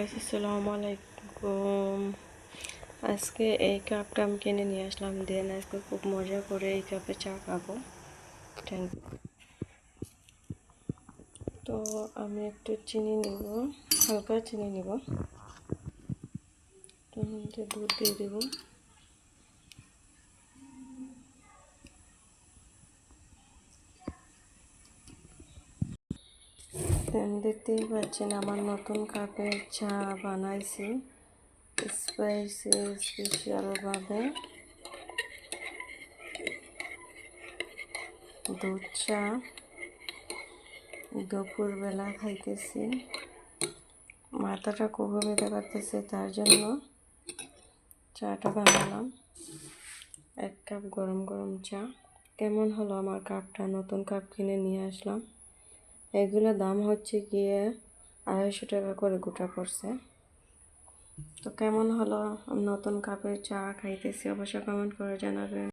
আসসালামু আলাইকুম। আজকে এই কাপটা আমি কিনে নিয়ে আসলাম। দেন আজকে খুব মজা করে এই কাপে চা খাব। থ্যাংক তো আমি একটু চিনি নিব, হালকা চিনি নিব। তো দুধ দিয়ে দেবো। দেখতেই পাচ্ছেন আমার নতুন কাপের চা বানাইছি। স্পাইসি স্পেশালভাবে দুধ চা। দুপুরবেলা খাইতেছি। মাথাটা খুব ব্যথা করতেছে তার জন্য চাটা বানালাম। এক কাপ গরম গরম চা। কেমন হলো আমার কাপটা? নতুন কাপ কিনে নিয়ে আসলাম। এগুলো দাম হচ্ছে গিয়ে আড়াইশো টাকা করে গোটা পড়ছে। তো কেমন হলো? নতুন কাপের চা খাইতেছি, অবশ্যই কমেন্ট করে জানাবেন।